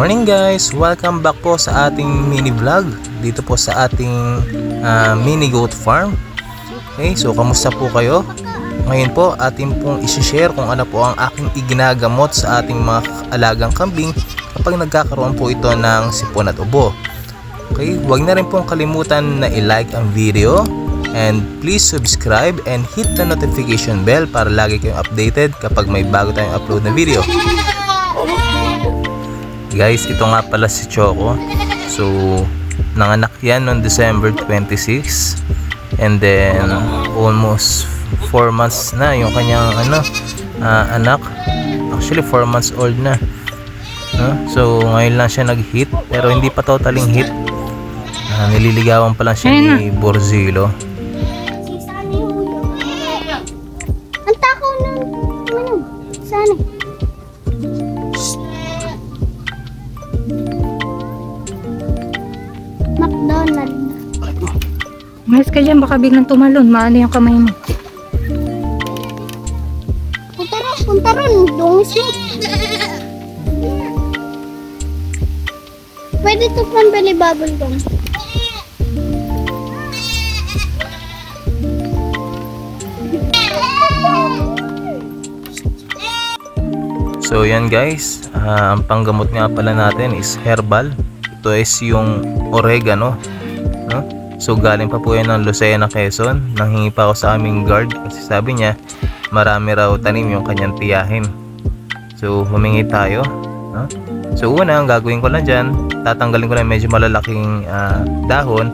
morning guys! Welcome back po sa ating mini vlog dito po sa ating ah, mini goat farm. Okay, so kamusta po kayo? Ngayon po atin pong isi-share kung ano po ang aking iginagamot sa ating mga alagang kambing kapag nagkakaroon po ito ng sipon at ubo. Okay, huwag na rin pong kalimutan na i-like ang video and please subscribe and hit the notification bell para lagi kayong updated kapag may bago tayong upload na video. Guys, ito nga pala si Choco. So, nanganak yan noong December 26. And then, almost 4 months na yung kanyang ano, ah, anak. Actually, 4 months old na. No? So, ngayon lang siya nag-hit. Pero hindi pa totaling hit. Ah, nililigawan pa lang siya ni Borzilo. Ang takaw ng ano? Sana. Umayos ka dyan, baka biglang tumalon. Maano yung kamay mo. Punta ron, punta ron. Dungis mo. Pwede to pambili bubble gum. So yan guys, ah, ang panggamot nga pala natin is herbal. Ito is yung oregano. No? So galing pa po yan ng Lucena, Quezon. Nanghingi pa ako sa aming guard kasi sabi niya marami raw tanim yung kanyang tiyahin. So humingi tayo. No? So una, ang gagawin ko lang dyan, tatanggalin ko lang medyo malalaking ah, dahon.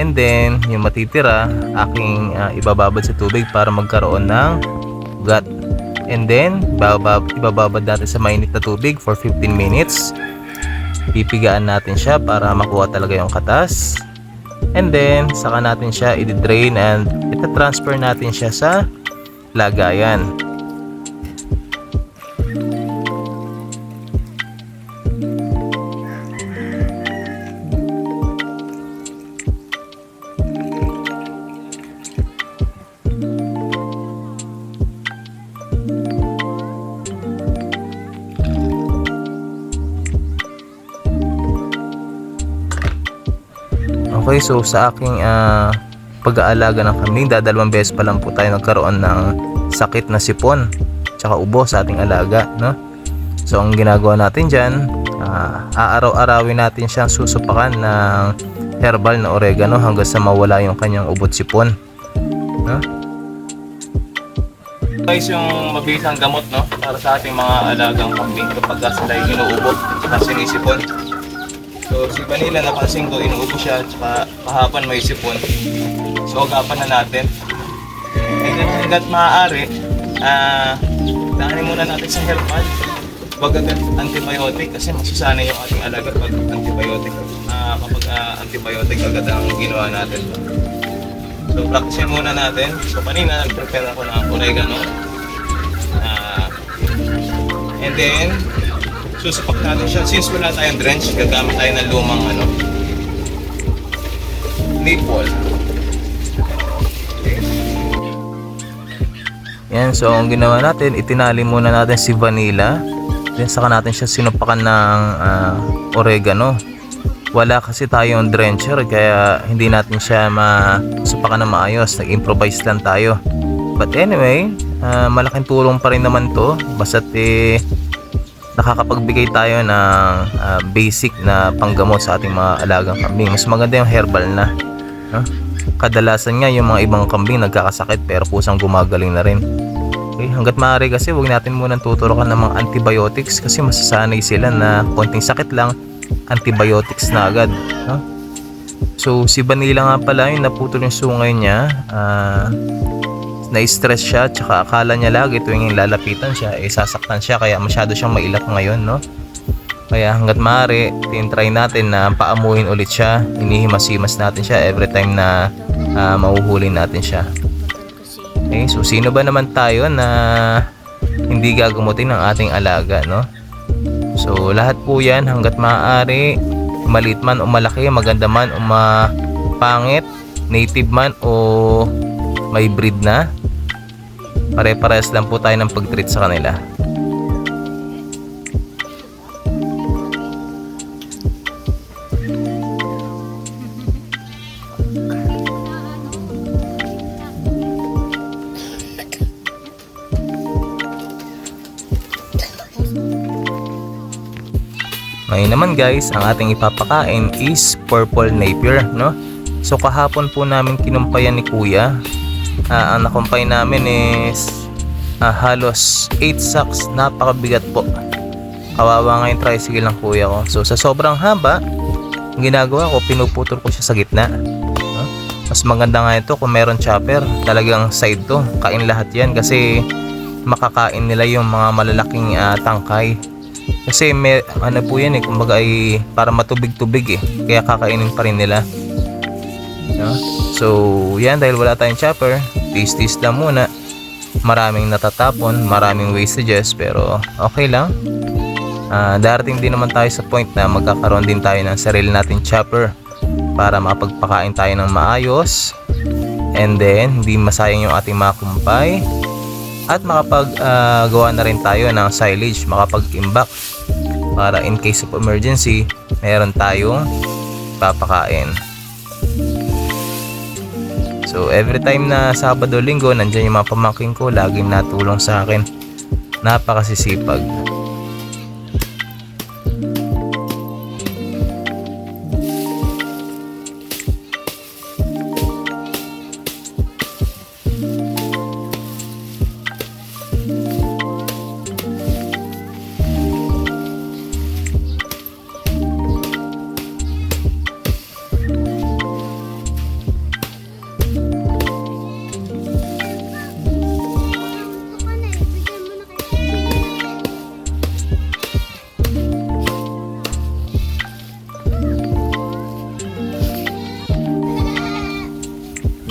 And then, yung matitira, aking ah, ibababad sa tubig para magkaroon ng ugat. And then, babab, ibababad natin sa mainit na tubig for 15 minutes. Pipigaan natin siya para makuha talaga yung katas. And then, saka natin siya i-drain and ita-transfer natin siya sa lagayan. Okay, so sa aking ah, pag-aalaga ng kambing, dadalawang beses pa lang po tayo nagkaroon ng sakit na sipon tsaka ubo sa ating alaga, no? So ang ginagawa natin dyan, ah, aaraw-arawin natin siyang susupakan ng herbal na oregano hanggang sa mawala yung kanyang ubot sipon. No? Guys, yung mabisang gamot no para sa ating mga alagang kambing kapag sila yung inuubot at sinisipon. So si Vanilla napansin ko inuubo siya at saka kahapon may sipon. So agapan na natin. Then hanggat maaari, ah daanin muna natin sa herbal. Huwag agad antibiotic kasi masusanay yung ating alaga pag antibiotic. Ah kapag ah, antibiotic agad ang ginawa natin. So practicein muna natin. So kanina nag-prepare ako ng oregano. Ah and then susupak natin siya. Since wala tayong drench, gagamit tayo ng lumang ano, maple. Yan, so ang ginawa natin, itinali muna natin si vanilla. Then saka natin siya sinupakan ng ah, oregano. Wala kasi tayong drencher kaya hindi natin siya masupakan na maayos. Nag-improvise lang tayo. But anyway, ah, malaking tulong pa rin naman to. Basta't eh, nakakapagbigay tayo ng ah, basic na panggamot sa ating mga alagang kambing. Mas maganda yung herbal na. No? Kadalasan nga yung mga ibang kambing nagkakasakit pero kusang gumagaling na rin. Okay, hanggat maaari kasi huwag natin munang tuturukan ng mga antibiotics kasi masasanay sila na konting sakit lang, antibiotics na agad. No? So si Vanilla nga pala yung naputol yung sungay niya, ah, na-stress siya tsaka akala niya lagi tuwing lalapitan siya eh sasaktan siya kaya masyado siyang mailap ngayon no? Kaya hanggat maaari tintry natin na paamuhin ulit siya inihimas-himas natin siya every time na ah, mahuhuli natin siya. Okay so sino ba naman tayo na hindi gagamutin ng ating alaga no? So lahat po yan hanggat maaari maliit man o malaki maganda man o mapangit native man o may breed na. Pare-pares lang po tayo ng pag-treat sa kanila. Ngayon naman guys, ang ating ipapakain is purple napier, no? So kahapon po namin kinumpayan ni kuya Ah, ang nakumpay namin is ah, halos 8 sacks, napakabigat po. Kawawa nga yung tricycle ng kuya ko. So sa sobrang haba, ginagawa ko, pinuputol ko siya sa gitna. No? Mas maganda nga ito kung meron chopper, talagang side to. Kain lahat yan kasi makakain nila yung mga malalaking ah, tangkay. Kasi may, ano po yan eh, kumbaga ay para matubig-tubig eh. Kaya kakainin pa rin nila. No? So, yan dahil wala tayong chopper, tis-tis lang muna. Maraming natatapon, maraming wastages, pero okay lang. Ah, darating din naman tayo sa point na magkakaroon din tayo ng sarili nating chopper para makapagpakain tayo ng maayos and then hindi masayang yung ating mga kumpay at makapag-gawa na rin tayo ng silage, makapag-imbak para in case of emergency, meron tayong papakain. So every time na Sabado Linggo, nandiyan yung mga pamangkin ko, laging natulong sa akin. Napakasisipag.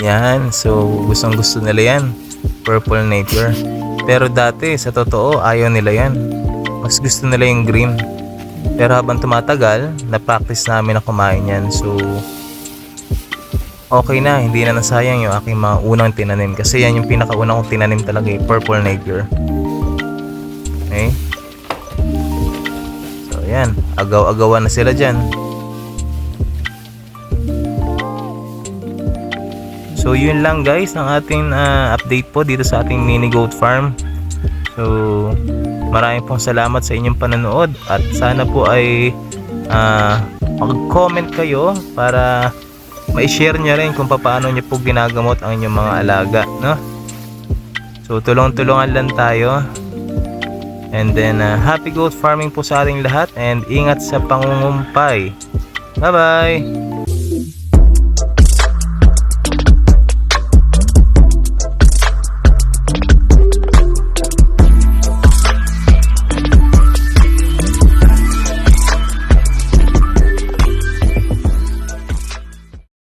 Yan, so gustong gusto nila yan. Purple nature. Pero dati, sa totoo, ayaw nila yan. Mas gusto nila yung green. Pero habang tumatagal, na-practice namin na kumain yan. So, okay na, hindi na nasayang yung aking mga unang tinanim. Kasi yan yung pinakaunang kong tinanim talaga eh, purple nature. Okay? So, yan. Agaw-agawan na sila dyan. So yun lang guys ang ating ah, update po dito sa ating mini goat farm. So maraming pong salamat sa inyong panonood at sana po ay ah, mag-comment kayo para ma-share nyo rin kung paano nyo po ginagamot ang inyong mga alaga. No? So tulong-tulungan lang tayo. And then ah, happy goat farming po sa ating lahat and ingat sa pangungumpay. Bye bye!